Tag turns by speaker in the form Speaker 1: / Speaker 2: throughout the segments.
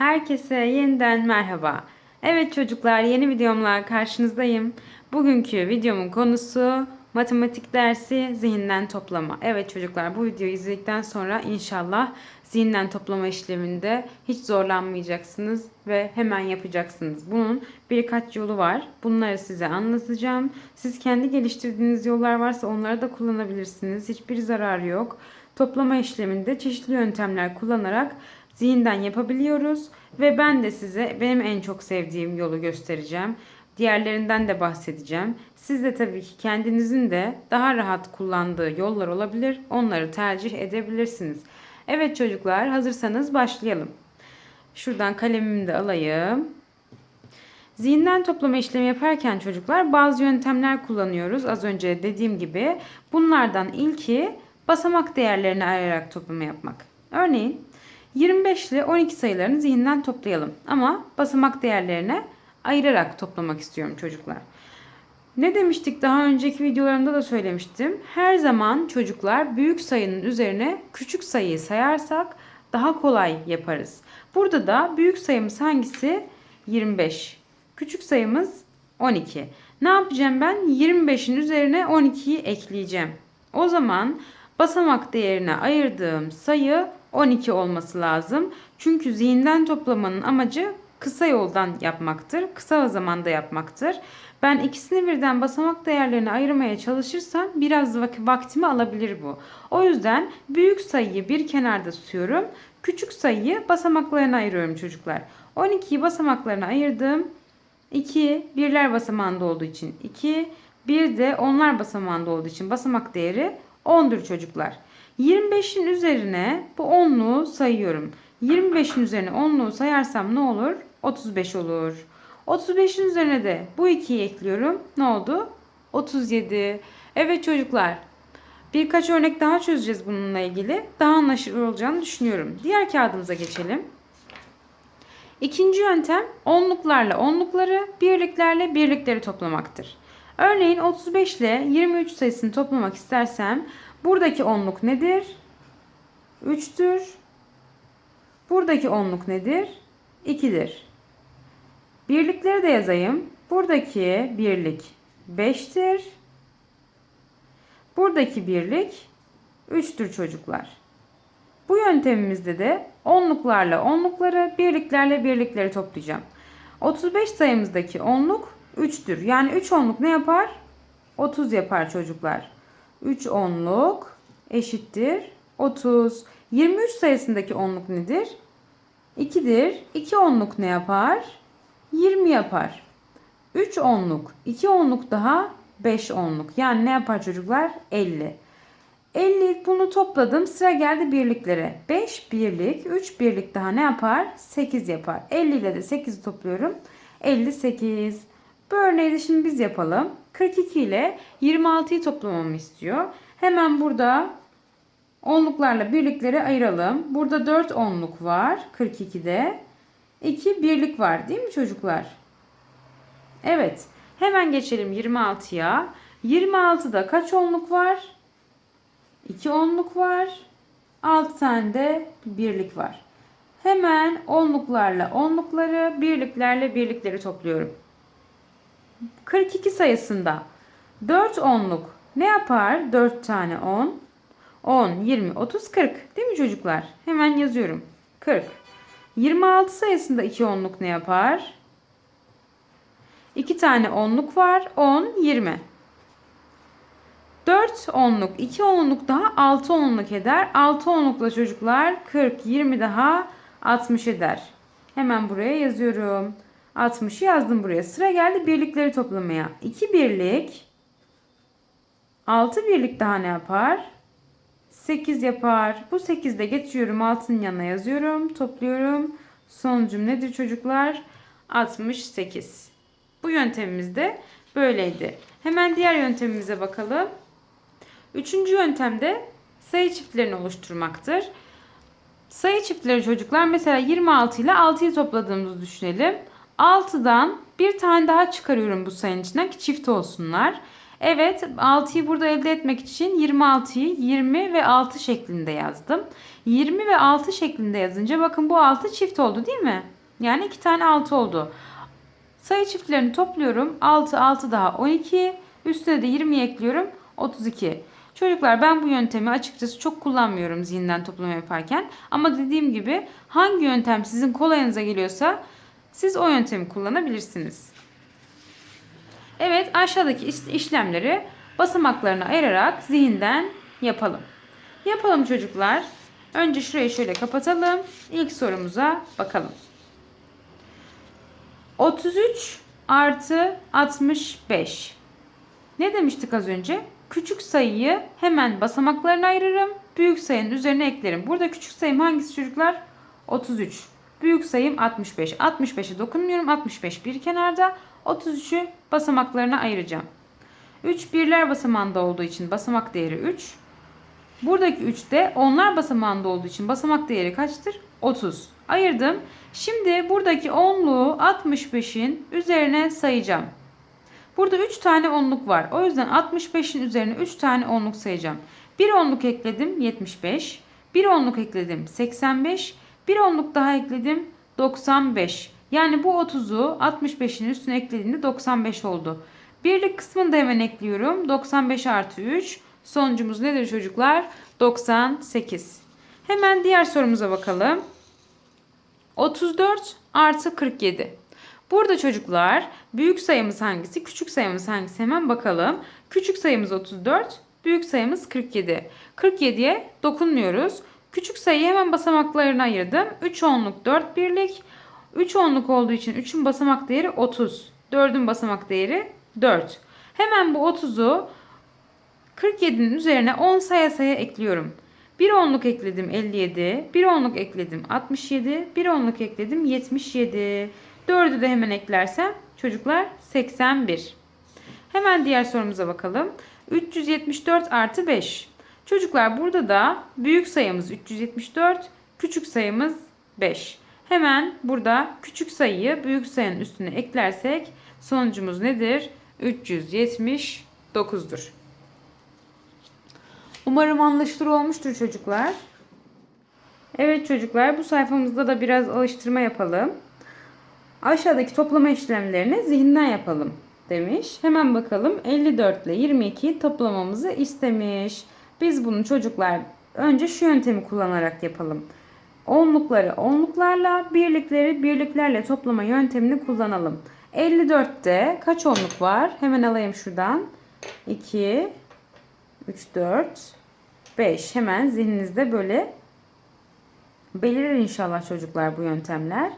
Speaker 1: Herkese yeniden merhaba. Evet çocuklar yeni videomla karşınızdayım. Bugünkü videomun konusu matematik dersi zihinden toplama. Evet çocuklar bu videoyu izledikten sonra inşallah zihinden toplama işleminde hiç zorlanmayacaksınız ve hemen yapacaksınız. Bunun birkaç yolu var. Bunları size anlatacağım. Siz kendi geliştirdiğiniz yollar varsa onları da kullanabilirsiniz. Hiçbir zararı yok. Toplama işleminde çeşitli yöntemler kullanarak zihinden yapabiliyoruz ve ben de size benim en çok sevdiğim yolu göstereceğim. Diğerlerinden de bahsedeceğim. Siz de tabii ki kendinizin de daha rahat kullandığı yollar olabilir. Onları tercih edebilirsiniz. Evet çocuklar hazırsanız başlayalım. Şuradan kalemimi de alayım. Zihinden toplama işlemi yaparken çocuklar bazı yöntemler kullanıyoruz. Az önce dediğim gibi bunlardan ilki basamak değerlerini ayırarak toplama yapmak. Örneğin 25 ile 12 sayılarını zihinden toplayalım. Ama basamak değerlerine ayırarak toplamak istiyorum çocuklar. Ne demiştik daha önceki videolarımda da söylemiştim. Her zaman çocuklar büyük sayının üzerine küçük sayıyı sayarsak daha kolay yaparız. Burada da büyük sayımız hangisi? 25. Küçük sayımız 12. Ne yapacağım ben? 25'in üzerine 12'yi ekleyeceğim. O zaman basamak değerine ayırdığım sayı 12 olması lazım. Çünkü zihinden toplamanın amacı kısa yoldan yapmaktır. Kısa zamanda yapmaktır. Ben ikisini birden basamak değerlerini ayırmaya çalışırsam biraz vaktimi alabilir bu. O yüzden büyük sayıyı bir kenarda tutuyorum. Küçük sayıyı basamaklarına ayırıyorum çocuklar. 12'yi basamaklarına ayırdım. 2 birler basamağında olduğu için 2, bir de onlar basamağında olduğu için basamak değeri 10'dur çocuklar. 25'in üzerine bu 10'luğu sayıyorum. 25'in üzerine 10'luğu sayarsam ne olur? 35 olur. 35'in üzerine de bu 2'yi ekliyorum. Ne oldu? 37. Evet çocuklar. Birkaç örnek daha çözeceğiz bununla ilgili. Daha anlaşılır olacağını düşünüyorum. Diğer kağıdımıza geçelim. İkinci yöntem onluklarla onlukları, birliklerle birlikleri toplamaktır. Örneğin 35 ile 23 sayısını toplamak istersem buradaki onluk nedir? 3'tür. Buradaki onluk nedir? 2'dir. Birlikleri de yazayım. Buradaki birlik 5'tir. Buradaki birlik 3'tür çocuklar. Bu yöntemimizde de onluklarla onlukları, birliklerle birlikleri toplayacağım. 35 sayımızdaki onluk 3'tür. Yani 3 onluk ne yapar? 30 yapar çocuklar. 3 onluk eşittir 30. 23 sayısındaki onluk nedir? 2'dir. 2 onluk ne yapar? 20 yapar. 3 onluk, 2 onluk daha 5 onluk. Yani ne yapar çocuklar? 50. 50 bunu topladım. Sıra geldi birliklere. 5 birlik, 3 birlik daha ne yapar? 8 yapar. 50 ile de 8'i topluyorum. 58. Bu örneği de şimdi biz yapalım. 42 ile 26'yı toplamamı istiyor. Hemen burada onluklarla birlikleri ayıralım. Burada 4 onluk var 42'de. 2 birlik var değil mi çocuklar? Evet. Hemen geçelim 26'ya. 26'da kaç onluk var? 2 onluk var. 6 tane de birlik var. Hemen onluklarla onlukları, birliklerle birlikleri topluyorum. 42 sayısında 4 onluk ne yapar? 4 tane 10. 10, 20, 30, 40. Değil mi çocuklar? Hemen yazıyorum. 40. 26 sayısında 2 onluk ne yapar? 2 tane onluk var. 10, 20. 4 onluk, 2 onluk daha 6 onluk eder. 6 onlukla çocuklar 40, 20 daha 60 eder. Hemen buraya yazıyorum. 60'ı yazdım buraya. Sıra geldi birlikleri toplamaya. 2 birlik 6 birlik daha ne yapar? 8 yapar. Bu 8'de geçiyorum. Altının yanına yazıyorum. Topluyorum. Sonucum nedir çocuklar? 68. Bu yöntemimiz de böyleydi. Hemen diğer yöntemimize bakalım. Üçüncü yöntemde sayı çiftlerini oluşturmaktır. Sayı çiftleri çocuklar mesela 26 ile 6'yı topladığımızı düşünelim. 6'dan bir tane daha çıkarıyorum bu sayının içinden ki çift olsunlar. Evet 6'yı burada elde etmek için 26'yı 20 ve 6 şeklinde yazdım. 20 ve 6 şeklinde yazınca bakın bu 6 çift oldu değil mi? Yani 2 tane 6 oldu. Sayı çiftlerini topluyorum. 6, 6 daha 12. Üstüne de 20 ekliyorum. 32. Çocuklar ben bu yöntemi açıkçası çok kullanmıyorum zihinden toplama yaparken. Ama dediğim gibi hangi yöntem sizin kolayınıza geliyorsa siz o yöntemi kullanabilirsiniz. Evet aşağıdaki iş- işlemleri basamaklarına ayırarak zihinden yapalım. Yapalım çocuklar. Önce şurayı şöyle kapatalım. İlk sorumuza bakalım. 33 artı 65. Ne demiştik az önce? Küçük sayıyı hemen basamaklarına ayırırım. Büyük sayının üzerine eklerim. Burada küçük sayım hangisi çocuklar? 33. Büyük sayım 65. 65'e dokunmuyorum. 65 bir kenarda. 33'ü basamaklarına ayıracağım. 3 birler basamağında olduğu için basamak değeri 3. Buradaki 3 de onlar basamağında olduğu için basamak değeri kaçtır? 30. Ayırdım. Şimdi buradaki 10'luğu 65'in üzerine sayacağım. Burada 3 tane onluk var. O yüzden 65'in üzerine 3 tane onluk sayacağım. Bir onluk ekledim 75. Bir onluk ekledim 85. Bir onluk daha ekledim 95. Yani bu 30'u 65'in üstüne eklediğimde 95 oldu. Birlik kısmını da hemen ekliyorum. 95 artı 3. Sonucumuz nedir çocuklar? 98. Hemen diğer sorumuza bakalım. 34 artı 47. Burada çocuklar büyük sayımız hangisi, küçük sayımız hangisi hemen bakalım. Küçük sayımız 34, büyük sayımız 47. 47'ye dokunmuyoruz. Küçük sayıyı hemen basamaklarına ayırdım. 3 onluk 4 birlik. 3 onluk olduğu için 3'ün basamak değeri 30. 4'ün basamak değeri 4. Hemen bu 30'u 47'nin üzerine 10 saya saya ekliyorum. Bir onluk ekledim 57, bir onluk ekledim 67, bir onluk ekledim 77. 4'ü de hemen eklersem çocuklar 81. Hemen diğer sorumuza bakalım. 374 artı 5. Çocuklar burada da büyük sayımız 374, küçük sayımız 5. Hemen burada küçük sayıyı büyük sayının üstüne eklersek sonucumuz nedir? 379'dur. Umarım anlaşılır olmuştur çocuklar. Evet çocuklar bu sayfamızda da biraz alıştırma yapalım. Aşağıdaki toplama işlemlerini zihinden yapalım demiş. Hemen bakalım 54 ile 22'yi toplamamızı istemiş. Biz bunu çocuklar önce şu yöntemi kullanarak yapalım. Onlukları onluklarla, birlikleri birliklerle toplama yöntemini kullanalım. 54'te kaç onluk var? Hemen alayım şuradan. 2, 3, 4, 5. Hemen zihninizde böyle belirir inşallah çocuklar bu yöntemler.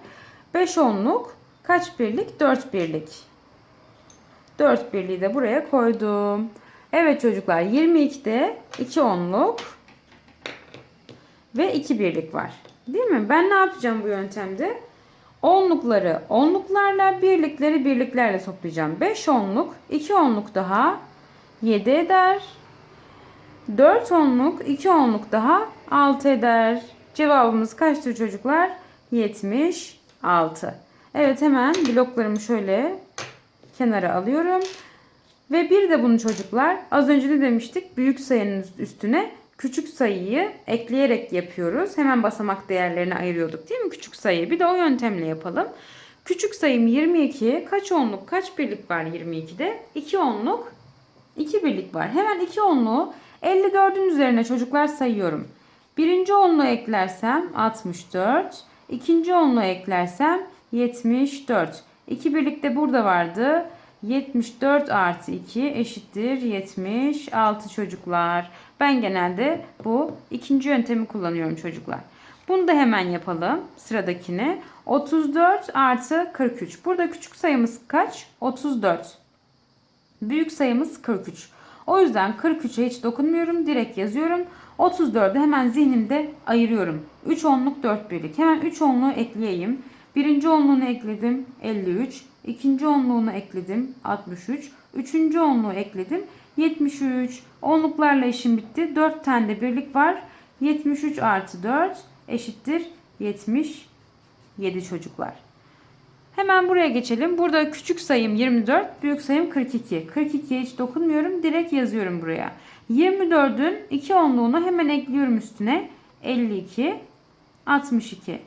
Speaker 1: 5 onluk kaç birlik? 4 birlik. 4 birliği de buraya koydum. Evet çocuklar 22'de 2 onluk ve 2 birlik var. Değil mi? Ben ne yapacağım bu yöntemde? Onlukları onluklarla, birlikleri birliklerle toplayacağım. 5 onluk, 2 onluk daha 7 eder. 4 onluk, 2 onluk daha 6 eder. Cevabımız kaçtır çocuklar? 76. Evet hemen bloklarımı şöyle kenara alıyorum. Ve bir de bunu çocuklar az önce ne demiştik? Büyük sayının üstüne küçük sayıyı ekleyerek yapıyoruz. Hemen basamak değerlerini ayırıyorduk değil mi küçük sayıyı? Bir de o yöntemle yapalım. Küçük sayım 22. Kaç onluk kaç birlik var 22'de? 2 onluk 2 birlik var. Hemen 2 onluğu 54'ün üzerine çocuklar sayıyorum. Birinci onluğu eklersem 64. ikinci onluğu eklersem 74. 2 birlik de burada vardı. 74 artı 2 eşittir 76 çocuklar. Ben genelde bu ikinci yöntemi kullanıyorum çocuklar. Bunu da hemen yapalım sıradakini. 34 artı 43. Burada küçük sayımız kaç? 34. Büyük sayımız 43. O yüzden 43'e hiç dokunmuyorum. Direkt yazıyorum. 34'ü hemen zihnimde ayırıyorum. 3 onluk 4 birlik. Hemen 3 onluğu ekleyeyim. Birinci onluğunu ekledim 53. ikinci onluğunu ekledim 63. Üçüncü onluğu ekledim 73. Onluklarla işim bitti. 4 tane de birlik var. 73 artı 4 eşittir 77 çocuklar. Hemen buraya geçelim. Burada küçük sayım 24, büyük sayım 42. 42'ye hiç dokunmuyorum. Direkt yazıyorum buraya. 24'ün 2 onluğunu hemen ekliyorum üstüne. 52, 62.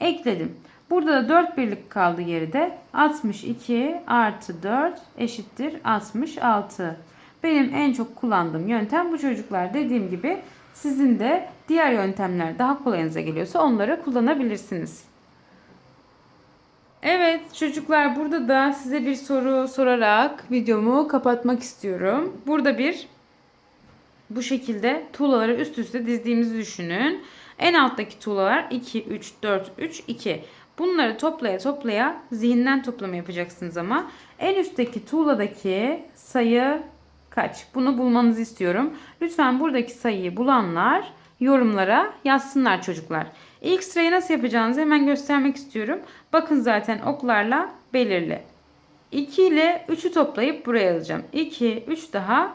Speaker 1: Ekledim. Burada da 4 birlik kaldı geride. 62 artı 4 eşittir 66. Benim en çok kullandığım yöntem bu çocuklar. Dediğim gibi sizin de diğer yöntemler daha kolayınıza geliyorsa onları kullanabilirsiniz. Evet çocuklar burada da size bir soru sorarak videomu kapatmak istiyorum. Burada bir bu şekilde tuğlaları üst üste dizdiğimizi düşünün. En alttaki tuğlalar 2, 3, 4, 3, 2. Bunları toplaya toplaya zihinden toplama yapacaksınız ama en üstteki tuğladaki sayı kaç? Bunu bulmanızı istiyorum. Lütfen buradaki sayıyı bulanlar yorumlara yazsınlar çocuklar. İlk sırayı nasıl yapacağınızı hemen göstermek istiyorum. Bakın zaten oklarla belirli. 2 ile 3'ü toplayıp buraya yazacağım. 2, 3 daha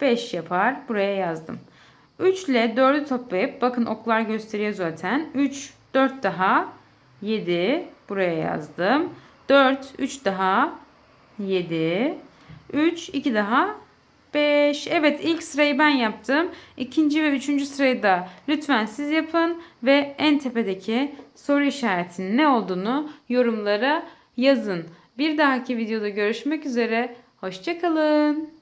Speaker 1: 5 yapar. Buraya yazdım. 3 ile 4'ü toplayıp bakın oklar gösteriyor zaten. 3, 4 daha 7 buraya yazdım. 4, 3 daha 7. 3, 2 daha 5. Evet ilk sırayı ben yaptım. İkinci ve üçüncü sırayı da lütfen siz yapın. Ve en tepedeki soru işaretinin ne olduğunu yorumlara yazın. Bir dahaki videoda görüşmek üzere. Hoşçakalın.